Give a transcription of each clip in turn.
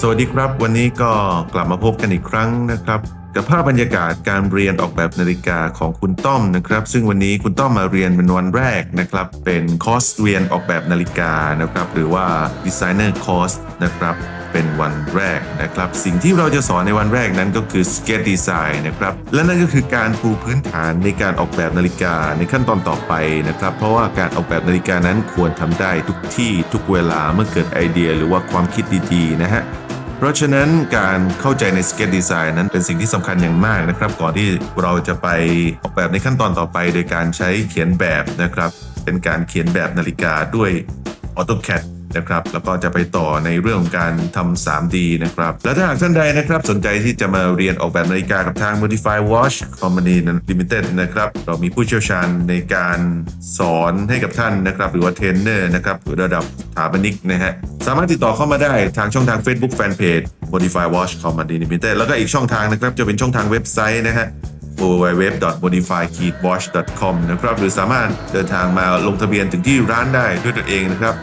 สวัสดีครับ วันนี้ก็กลับมาพบกันอีกครั้งนะครับ กับภาพบรรยากาศการเรียนออกแบบนาฬิกาของคุณต้อมนะครับ ซึ่งวันนี้คุณต้อมมาเรียนเป็นวันแรกนะครับ เป็นคอร์สเรียนออกแบบนาฬิกานะครับ หรือว่า Designer Course นะครับ เป็นวันแรกนะครับ สิ่งที่เราจะสอนในวันแรกนั้นก็คือ Sketch Design นะครับ และนั่นก็คือการปูพื้นฐานในการออกแบบนาฬิกาในขั้นตอนต่อไปนะครับ เพราะว่าการออกแบบนาฬิกานั้นควรทำได้ทุกที่ทุกเวลาเมื่อเกิดไอเดียหรือว่าความคิดดีๆนะฮะเพราะฉะนั้นการเข้าใจใน Sketch Design นั้นเป็นสิ่งที่สำคัญอย่างมากนะครับ ก่อนที่เราจะไปออกแบบในขั้นตอนต่อไป โดยการใช้เขียนแบบนะครับ เป็นการเขียนแบบนาฬิกาด้วย AutoCAD นะครับ แล้วก็จะไปต่อในเรื่องของการทำ 3D นะครับ และถ้าหากท่านใดนะครับสนใจที่จะมาเรียนออกแบบนาฬิกากับทาง Modify Watch Company Limited นะครับ เรามีผู้เชี่ยวชาญในการสอนให้กับท่านนะครับ หรือว่าเทรนเนอร์นะครับหรือระดับสถาปนิกนะฮะ สามารถติดต่อเข้ามาได้ทางช่องทาง Facebook Fanpage Modify Watch Company Limited แล้วก็อีกช่องทางนะครับ จะเป็นช่องทางเว็บไซต์นะฮะ www.modify-watch.com นะครับ หรือสามารถเดินทางมาลงทะเบียนถึงที่ร้านได้ด้วยตัวเองนะครับ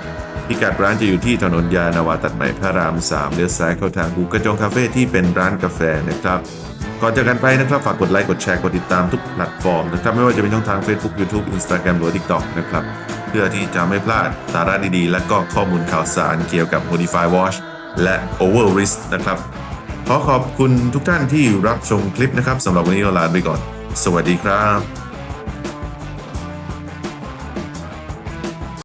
พิกัดร้านจะอยู่ที่ถนนยานาวาตัดใหม่พระราม 3เลี้ยวซ้ายเข้าทางบูกระจงคาเฟ่ที่เป็นร้านกาแฟนะครับ ก่อนจากกันไปนะครับ ฝากกดไลค์กดแชร์กดติดตามทุกแพลตฟอร์มนะครับ ไม่ว่าจะเป็นช่องทาง Facebook YouTube Instagram หรือ TikTok นะครับ เพื่อที่จะไม่พลาดสาระดีๆ และก็ข้อมูลข่าวสารเกี่ยวกับ Modify Watch และ Over Risk นะครับขอขอบคุณทุกท่านที่รับชมคลิปนะครับสำหรับวันนี้เราลาไปก่อน สวัสดีครับ